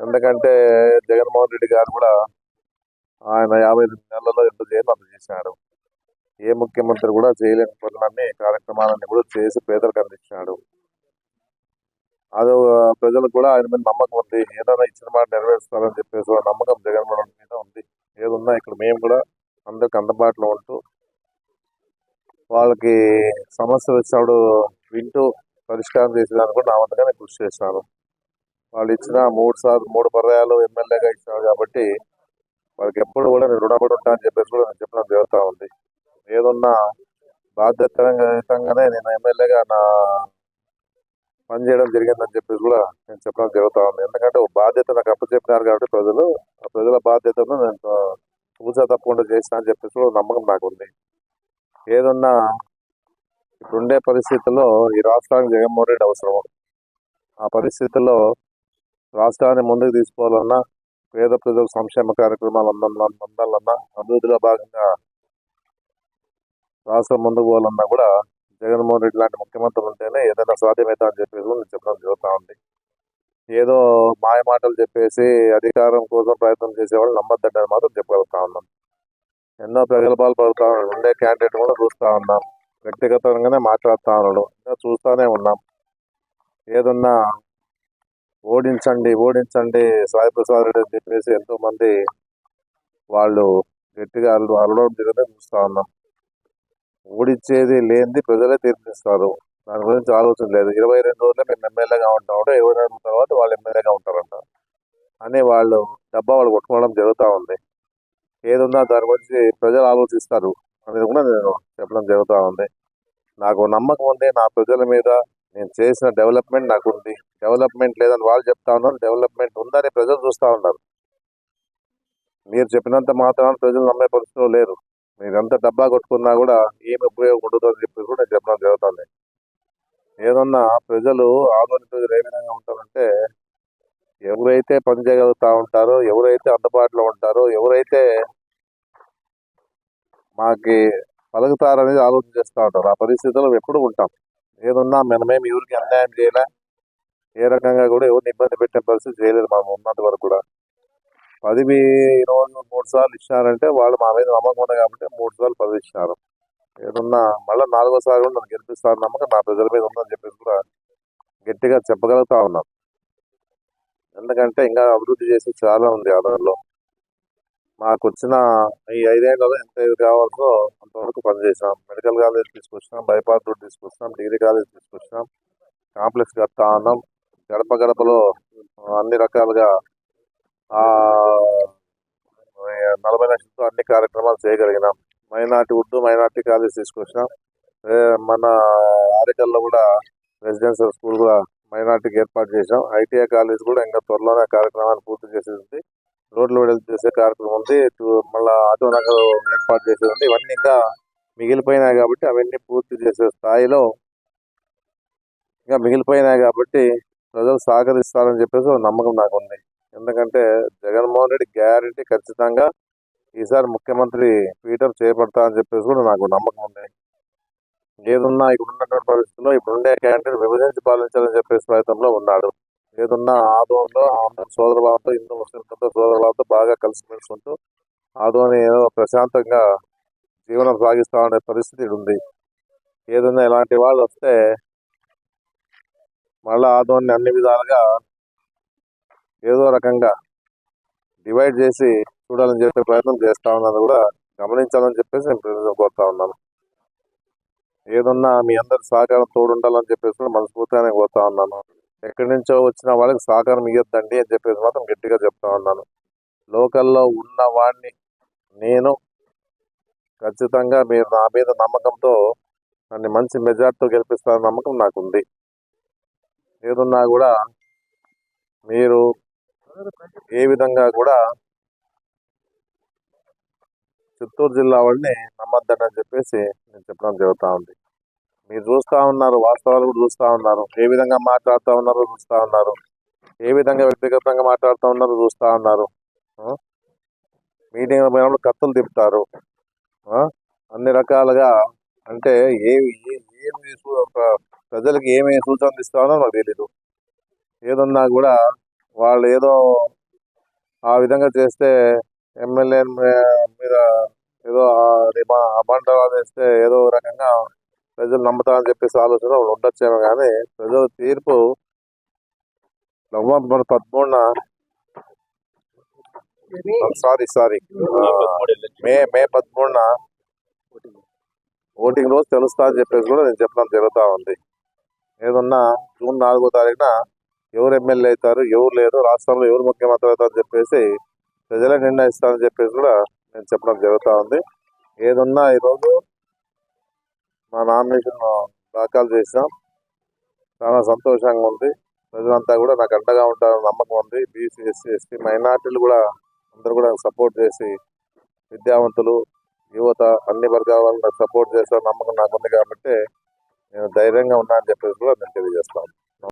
ఎందుకంటే జగన్మోహన్ రెడ్డి గారు కూడా ఆయన యాభై రెండు నెలల్లో ఎంత చేయాలో అంత చేశాడు. ఏ ముఖ్యమంత్రి కూడా చేయలేని పనులన్నీ కార్యక్రమాలన్నీ కూడా చేసి పేదలకు అందించాడు. అది ప్రజలకు కూడా ఆయన మీద నమ్మకం ఉంది. ఏదైనా ఇచ్చిన మాట నెరవేరుస్తారని చెప్పేసి నమ్మకం జగన్మోహన్ మీద ఉంది. ఏదున్నా ఇక్కడ మేము కూడా అందరికి అందుబాటులో ఉంటూ వాళ్ళకి సమస్య వచ్చినప్పుడు వింటూ పరిష్కారం చేసేదానికి కూడా నా వంతగానే కృషి చేశాను. వాళ్ళు ఇచ్చిన మూడు సార్లు మూడు పర్యాలు ఎమ్మెల్యేగా ఇచ్చారు కాబట్టి వాళ్ళకి ఎప్పుడు కూడా నేను రుణపడి ఉంటా అని చెప్పేసి కూడా నేను చెప్పడం జరుగుతూ ఉంది. ఏదున్నా బాధ్యతంగానే నేను ఎమ్మెల్యేగా నా పని చేయడం జరిగిందని చెప్పేసి కూడా నేను చెప్పడం జరుగుతూ ఉంది. ఎందుకంటే ఒక బాధ్యత నాకు అప్పచెప్పినారు కాబట్టి ప్రజలు ఆ ప్రజల బాధ్యతను నేను చూసా తప్పకుండా చేసిన అని చెప్పేసి కూడా నమ్మకం నాకు ఉంది ఏదున్నా ఇప్పుడుండే పరిస్థితుల్లో ఈ రాష్ట్రానికి జగన్మోహన్ రెడ్డి అవసరం ఆ పరిస్థితుల్లో రాష్ట్రాన్ని ముందుకు తీసుకోవాలన్నా పేద ప్రజల సంక్షేమ కార్యక్రమాలు అందాలన్నా అభివృద్ధిలో భాగంగా రాష్ట్రం ముందుకు పోవాలన్నా కూడా జగన్మోహన్ రెడ్డి లాంటి ముఖ్యమంత్రులు ఉంటేనే ఏదైనా సాధ్యమవుతా అని చెప్పేసి కూడా నేను చెప్పడం జరుగుతూ ఉంది. ఏదో మాయ మాటలు చెప్పేసి అధికారం కోసం ప్రయత్నం చేసేవాళ్ళు నమ్మద్దంటే మాత్రం చెప్పగలుగుతా ఉన్నాం. ఎన్నో ప్రగల్భాలు పడుతూ ఉన్నాడు ఉండే క్యాండిడేట్ కూడా చూస్తూ ఉన్నాం. వ్యక్తిగతంగానే మాట్లాడుతూ ఉన్నాడు. ఇంకా చూస్తూనే ఉన్నాం. ఏదన్నా ఓడించండి ఓడించండి సాయి ప్రసాద్ రెడ్డి అని చెప్పేసి ఎంతో మంది వాళ్ళు గట్టిగా అల్లు అలవడం జరిగింది చూస్తా ఉన్నాం. ఓడించేది లేనిది ప్రజలే తీర్పిస్తారు దాని గురించి ఆలోచన లేదు. ఇరవై రెండు రోజులే మేము ఎమ్మెల్యేగా ఉంటాం ఇరవై రెండు తర్వాత వాళ్ళు ఎమ్మెల్యేగా ఉంటారంట. అని వాళ్ళు డబ్బా వాళ్ళు కొట్టుకోవడం జరుగుతూ ఉంది. ఏదున్నా దాని గురించి ప్రజలు ఆలోచిస్తారు. అనేది కూడా నేను చెప్పడం జరుగుతూ ఉంది. నాకు నమ్మకం ఉంది. నా ప్రజల మీద నేను చేసిన డెవలప్మెంట్ నాకు ఉంది డెవలప్మెంట్ లేదని వాళ్ళు చెప్తా ఉన్నారు. డెవలప్మెంట్ ఉందని ప్రజలు చూస్తూ ఉన్నారు. మీరు చెప్పినంత మాత్రాన ప్రజలు నమ్మే పరిస్థితులు లేరు. మీరు ఎంత డబ్బా కొట్టుకున్నా కూడా ఏమి ఉపయోగం ఉండదు అని చెప్పి కూడా నేను చెప్పడం జరుగుతుంది. ఏదన్నా ప్రజలు ఆధునిక ప్రజలు ఏ విధంగా ఉంటారంటే ఎవరైతే పని చేయగలుగుతా ఉంటారో ఎవరైతే అందుబాటులో ఉంటారో ఎవరైతే మాకి పలుకుతారనేది ఆలోచన చేస్తూ ఉంటారు. ఆ పరిస్థితుల్లో ఎప్పుడు ఉంటాం. ఏదున్నా మనమేం ఎవరికి అన్యాయం చేయలే. ఏ రకంగా కూడా ఎవరిని ఇబ్బంది పెట్టే పరిస్థితి చేయలేదు మనం ఉన్నంత వరకు కూడా. పదివి ఇరవై మూడు సార్లు ఇచ్చినారంటే వాళ్ళు మా మీద నమ్మకం ఉంది కాబట్టి మూడు సార్లు పదవి ఇచ్చినారు ఏదన్నా మళ్ళీ నాలుగోసారి కూడా నన్ను గెలిపిస్తారు నమ్మకం నా ప్రజల మీద ఉందని చెప్పేసి కూడా గట్టిగా చెప్పగలుగుతా ఉన్నాం. ఎందుకంటే ఇంకా అభివృద్ధి చేసే చాలా ఉంది ఆధార్లో. మాకు వచ్చిన ఈ ఐదేళ్ళలో ఎంత ఇది కావాల్సో అంతవరకు పనిచేసాం మెడికల్ కాలేజ్ తీసుకొచ్చినాం బైపాస్ రోడ్ తీసుకొచ్చినాం డిగ్రీ కాలేజ్ తీసుకొచ్చినాం కాంప్లెక్స్ కడతా ఉన్నాం. గడప గడపలో అన్ని రకాలుగా నలభై లక్షలతో అన్ని కార్యక్రమాలు చేయగలిగినాం. మైనార్టీ ఉర్దూ మైనార్టీ కాలేజ్ తీసుకొచ్చినాం. మన ఆరికల్లో కూడా రెసిడెన్షియల్ స్కూల్ కూడా మైనార్టీకి ఏర్పాటు చేసాం ఐటీఐ కాలేజ్ కూడా ఇంకా త్వరలోనే కార్యక్రమాన్ని పూర్తి చేసేది రోడ్లు విడుదల చేసే కార్యక్రమం ఉంది. మళ్ళా ఆటో నగర్ ఏర్పాటు చేసేది ఉంది. ఇవన్నీ ఇంకా మిగిలిపోయినాయి కాబట్టి అవన్నీ పూర్తి చేసే స్థాయిలో ఇంకా మిగిలిపోయినాయి కాబట్టి ప్రజలు సహకరిస్తారని చెప్పేసి నమ్మకం నాకు ఉంది ఎందుకంటే జగన్మోహన్ రెడ్డి గ్యారంటీ ఖచ్చితంగా ఈసారి ముఖ్యమంత్రి పీఠం చేపడతా అని చెప్పేసి కూడా నాకు నమ్మకం ఉంది. ఏదున్నా ఇప్పుడు ఉన్నటువంటి పరిస్థితుల్లో ఇప్పుడు ఉండే క్యాండిడేట్ విభజించి పాలించాలని చెప్పేసి ప్రయత్నంలో ఉన్నాడు. ఉన్న ఆదోన్లో ఆమె సోదర హిందూ ముస్లింలతో సోదర బాగా కలిసిమెలిసి ఉంటూ ఆదోని ఏదో ప్రశాంతంగా జీవనం సాగిస్తా ఉండే పరిస్థితి ఉంది. ఏదన్నా ఇలాంటి వాళ్ళు వస్తే మళ్ళీ ఆదోని అన్ని విధాలుగా ఏదో రకంగా డివైడ్ చేసి చూడాలని చెప్పే ప్రయత్నం చేస్తా ఉన్నాను కూడా గమనించాలని చెప్పేసి నేను కోరుతా ఉన్నాను. ఏదన్నా మీ అందరి సహకారం తోడు ఉండాలని చెప్పేసి కూడా మనస్ఫూర్తిగానే కోరుతా ఉన్నాను. ఎక్కడి నుంచో వచ్చిన వాళ్ళకి సహకారం ఇవ్వద్దండి అని చెప్పేసి మాత్రం గట్టిగా చెప్తా ఉన్నాను. లోకల్లో ఉన్న వాడిని నేను ఖచ్చితంగా మీరు నా మీద నమ్మకంతో నన్ను మంచి మెజార్టీతో గెలిపిస్తారన్న నమ్మకం నాకు ఉంది ఏదున్నా కూడా మీరు ఏ విధంగా కూడా చిత్తూరు జిల్లా వాళ్ళని నమ్మద్దని అని చెప్పేసి నేను చెప్పడం జరుగుతూ ఉంది. మీరు చూస్తా ఉన్నారు వాస్తవాలు కూడా చూస్తా ఉన్నారు. ఏ విధంగా మాట్లాడుతూ ఉన్నారో చూస్తా ఉన్నారు. ఏ విధంగా వ్యక్తిగతంగా మాట్లాడుతూ ఉన్నారో చూస్తా ఉన్నారు. మీటింగ్ పోయినప్పుడు కత్తులు తిప్పుతారు. ఆ? అన్ని రకాలుగా అంటే ఏమి ఏ- ఏమి ప్రజలకి ఒక ప్రజలకు సూచనలు ఇస్తా ఉన్నారో నాకు తెలీదు. ఏదన్నా కూడా వాళ్ళు ఏదో ఆ విధంగా చేస్తే ఎమ్మెల్యే మీద ఏదో అభాండాలు వేస్తే ఏదో రకంగా ప్రజలు నమ్ముతారని చెప్పేసి ఆలోచన వాళ్ళు ఉండొచ్చేమో కానీ ప్రజల తీర్పు నవంబర్ పదమూడున సారీ సారీ. మే మే పదమూడున ఓటింగ్ రోజు తెలుస్తా అని చెప్పేసి కూడా నేను చెప్పడం జరుగుతూ ఉంది. ఏదన్నా జూన్ నాలుగో తారీఖున ఎవరు ఎమ్మెల్యే అవుతారు ఎవరు లేరు రాష్ట్రంలో ఎవరు ముఖ్యమంత్రి అవుతారు అని చెప్పేసి ప్రజలే నిర్ణయిస్తారని చెప్పేసి కూడా నేను చెప్పడం జరుగుతూ ఉంది. ఏదున్నా ఈరోజు మా నామినేషన్ దాఖలు చేసినాం. చాలా సంతోషంగా ఉంది. ప్రజలంతా కూడా నాకు అండగా ఉంటారని నమ్మకం ఉంది. బీసీ ఎస్సీ ఎస్టీ మైనార్టీలు కూడా అందరూ కూడా సపోర్ట్ చేసి విద్యావంతులు యువత అన్ని వర్గాల వాళ్ళు నాకు సపోర్ట్ చేస్తారు నమ్మకం నాకు ఉంది కాబట్టి నేను ధైర్యంగా ఉన్నా అని చెప్పేసి కూడా నేను తెలియజేస్తాను